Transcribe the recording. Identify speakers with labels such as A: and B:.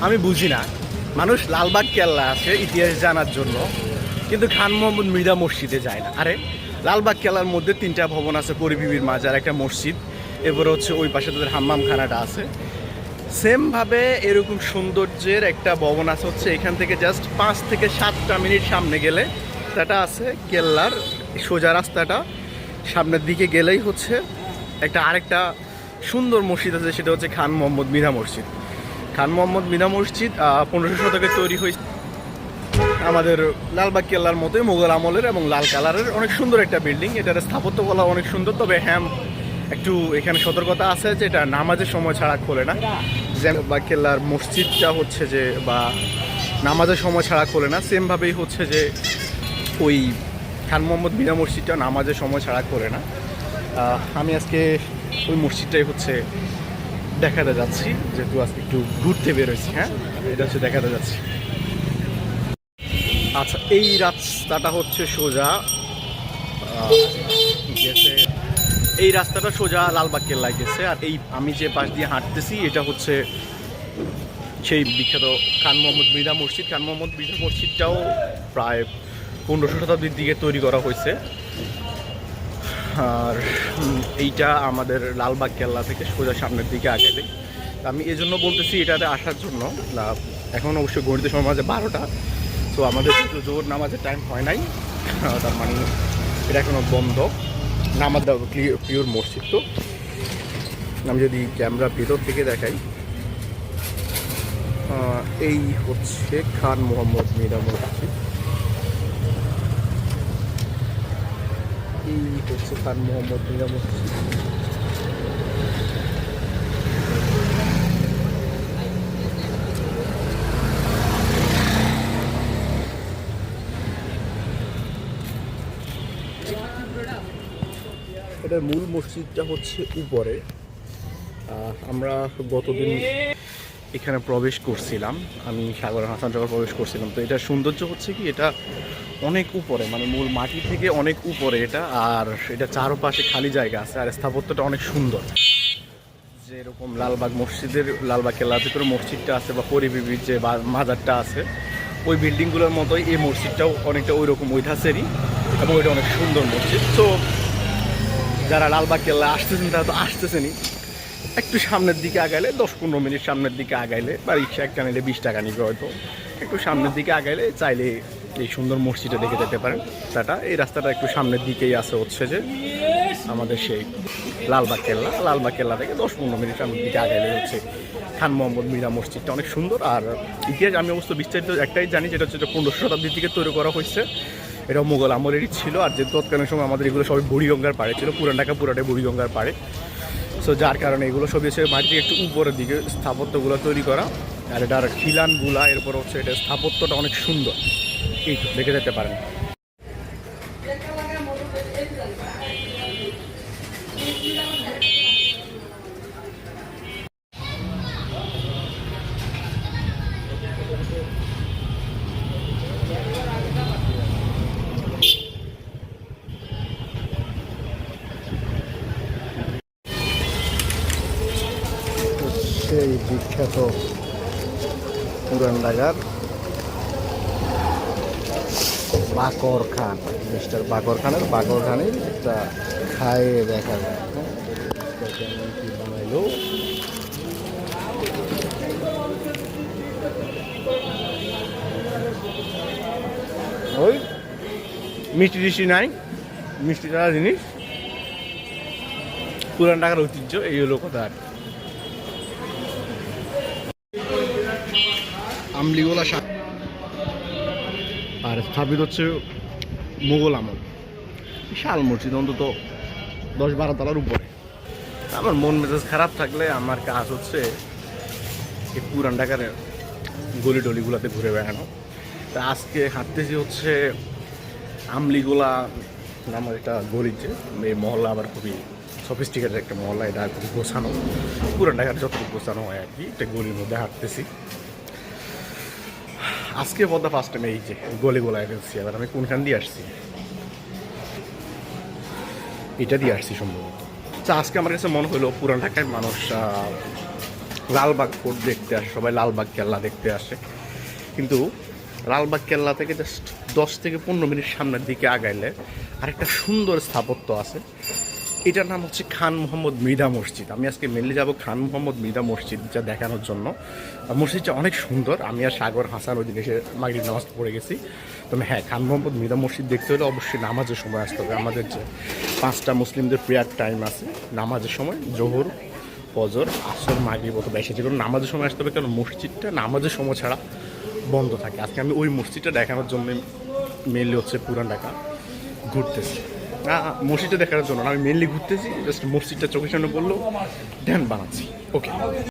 A: আমি বুঝি না। মানুষ লালবাগ কেল্লা আছে, ইতিহাস জানার জন্য। কিন্তু খান মোহাম্মদ মৃদা মসজিদে যায় না। আরে, লালবাগ কেল্লার মধ্যে তিনটা ভবন আছে, পরিবিবির মাজার একটা মসজিদ। এরপরে হচ্ছে ওই পাশে তাদের হাম্মামখানাটা আছে। সেমভাবে এরকম সৌন্দর্যের একটা ভবন আছে হচ্ছে এখান থেকে জাস্ট পাঁচ থেকে সাতটা মিনিট সামনে গেলে সেটা আছে কেল্লার সোজা রাস্তাটা। সামনের দিকে গেলেই হচ্ছে একটা আরেকটা সুন্দর মসজিদ আছে, সেটা হচ্ছে খান মোহাম্মদ মিনা মসজিদ। খান মোহাম্মদ মিনা মসজিদ পনেরোশো শতকে তৈরি হয়েছে। আমাদের লালবাগ কেল্লার মতোই মোগল আমলের এবং লাল কালারের অনেক সুন্দর একটা বিল্ডিং এটার স্থাপত্যকলা অনেক সুন্দর, তবে হ্যাঁ একটু এখানে সতর্কতা আছে যে এটা নামাজের সময় ছাড়া খোলে না। বা কেল্লার মসজিদটা হচ্ছে যে, বা নামাজের সময় ছাড়া খোলে না। সেমভাবেই হচ্ছে যে ওই খান মোহাম্মদ মিনা মসজিদটা নামাজের সময় ছাড়া খোলে না। আমি আজকে ওই মসজিদটাই হচ্ছে দেখাতে যাচ্ছি, যেহেতু আজকে একটু ঘুরতে বেরোইছি হ্যাঁ? এটা হচ্ছে দেখাতে যাচ্ছি। আচ্ছা এই রাস্তাটা হচ্ছে সোজা এই রাস্তাটা সোজা লালবাগ কেল্লায় গেছে, আর এই আমি যে পাশ দিয়ে হাঁটতেছি, এটা হচ্ছে সেই বিখ্যাত খান মোহাম্মদ মৃদা মসজিদ। খান মোহাম্মদ মৃদা মসজিদটাও প্রায় পনেরোশো শতাব্দীর দিকে তৈরি করা হয়েছে। আর এইটা আমাদের লালবাগ কেল্লা থেকে সোজা সামনের দিকে আগে আমি এই জন্য বলতেছি এটাতে আসার জন্য। এখন অবশ্যই গণিত সময় মাঝে বারোটা। তো আমাদের কিন্তু জোর নামাজের টাইম হয় নাই। তার মানে এটা এখনও বন্ধ। নামাজ পিওর মসজিদ তো। আমি যদি ক্যামেরা ভেতর থেকে দেখাই। এই হচ্ছে খান মোহাম্মদ মীরা মসজিদ। এই হচ্ছে খান মোহাম্মদ মসজিদ। এটার মূল মসজিদটা হচ্ছে উপরে। আমরা গতদিন এখানে প্রবেশ করছিলাম। আমি সাগর হাসান সাগর প্রবেশ করছিলাম। তো এটার সৌন্দর্য হচ্ছে কি, এটা অনেক উপরে মানে মূল মাটি থেকে অনেক উপরে এটা, আর এটা চারপাশে খালি জায়গা আছে, আর স্থাপত্যটা অনেক সুন্দর। যেরকম লালবাগ মসজিদের, লালবাগ কেল্লার ভিতরে মসজিদটা আছে বা পরিবিবির যে মাজারটা আছে, ওই বিল্ডিংগুলোর মতোই এই মসজিদটাও অনেকটা ওই রকম ধাঁচেরই এবং ওইটা অনেক সুন্দর মসজিদ। তো যারা লালবাগ কেল্লা আসতেছেন, তারা তো আসতেছেনই। একটু সামনের দিকে আগাইলে, দশ পনেরো মিনিট সামনের দিকে আগাইলে, বা রিক্সা একটা নিলে বিশ টাকা নিবে হয়তো। একটু সামনের দিকে আগাইলে চাইলে এই সুন্দর মসজিদটা দেখে যেতে পারেন। টাটা এই রাস্তাটা একটু সামনের দিকেই আছে হচ্ছে যে আমাদের সেই লালবাগ কেল্লা। লালবাগ কেল্লা থেকে দশ পনেরো মিনিট সামনের দিকে আগাইলে হচ্ছে খান মোহাম্মদ মীরা মসজিদটা। অনেক সুন্দর। আর ইতিহাস, আমি অবশ্য বিস্তারিত একটাই জানি, যেটা হচ্ছে পনেরোশো শতাব্দীর দিকে তৈরি করা হয়েছে। এটা মোগল আমলেরই ছিল। আর যে তৎকালীন সময় আমাদের এগুলো সবই বুড়িগঙ্গার পাড়ে ছিল, পুরান ঢাকা, পুরাটাই বুড়িগঙ্গার পাড়ে। সো যার কারণে এগুলো সবই হচ্ছে মাটি একটু উপরের দিকে স্থাপত্যগুলো তৈরি করা। আর এটার খিলানগুলা, এরপর হচ্ছে এটা স্থাপত্যটা অনেক সুন্দর। এই দেখে যেতে পারেন সেই বিখ্যাত পুরান ঢাকার বাকর খান, মিস্টার বাকর খানের বাকর খানের একটা খায়ে দেখা যায় হ্যাঁ? ওই মিষ্টি টিষ্টি নাই, মিষ্টি ছাড়া জিনিস পুরান টাকার ঐতিহ্য, এই হলো কথা আর। আমলিগোলা শাক আর স্থাপিত হচ্ছে মোগল আমল। বিশাল মসজিদ, অন্তত দশ বারো তলার উপরে। আমার মন মেজাজ খারাপ থাকলে আমার কাজ হচ্ছে এই পুরান ঢাকার গলি টলিগুলোতে ঘুরে বেড়ানো। তা আজকে হাঁটতেছি হচ্ছে আমলিগোলা নামের একটা গলিতে এই মহল্লা আবার খুবই সফিস্টিকেটেড একটা মহল্লা, এটা খুবই গোছানো। পুরান ঢাকার যতটুকু গোছানো হয় আর কি, একটা গলির মধ্যে হাঁটতেছি। আজকে পদ্মা ফার্স্ট টাইম এই যে গলে গোলায় ফেলছি এবার আমি কোনখান দিয়ে আসছি? এটা দিয়ে আসছি সম্ভবত। আচ্ছা আজকে আমার কাছে মনে হলো পুরান ঢাকায় মানুষ লালবাগ ফোর্ট দেখতে আসে, সবাই লালবাগ কেল্লা দেখতে আসে। কিন্তু লালবাগ কেল্লা থেকে জাস্ট দশ থেকে পনেরো মিনিট সামনের দিকে আগাইলে আরেকটা সুন্দর স্থাপত্য আছে। এটার নাম হচ্ছে খান মোহাম্মদ মৃধা মসজিদ। আমি আজকে মেনলি যাব খান মোহাম্মদ মৃধা মসজিদ, যা দেখানোর জন্য। মসজিদটা অনেক সুন্দর। আমি আর সাগর হাসান ওই দিন এসে মাগরিব নামাজ পড়ে গেছি। তবে হ্যাঁ খান মোহাম্মদ মৃধা মসজিদ দেখতে হলে অবশ্যই নামাজের সময় আসতে হবে। আমাদের যে পাঁচটা মুসলিমদের প্রেয়ার টাইম আছে, নামাজের সময়, জোহর, ফজর, আসর, মাগরিব অথবা এসে যে কোনো নামাজের সময় আসতে হবে, কারণ মসজিদটা নামাজের সময় ছাড়া বন্ধ থাকে। আজকে আমি ওই মসজিদটা দেখানোর জন্য মেনলি হচ্ছে পুরান ঢাকা ঘুরতেছি। না, মসজিদটা দেখার জন্য আমি মেনলি ঘুরতেছি জাস্ট মসজিদটা চোখের সামনে বলল ধ্যান বানাচ্ছি। ওকে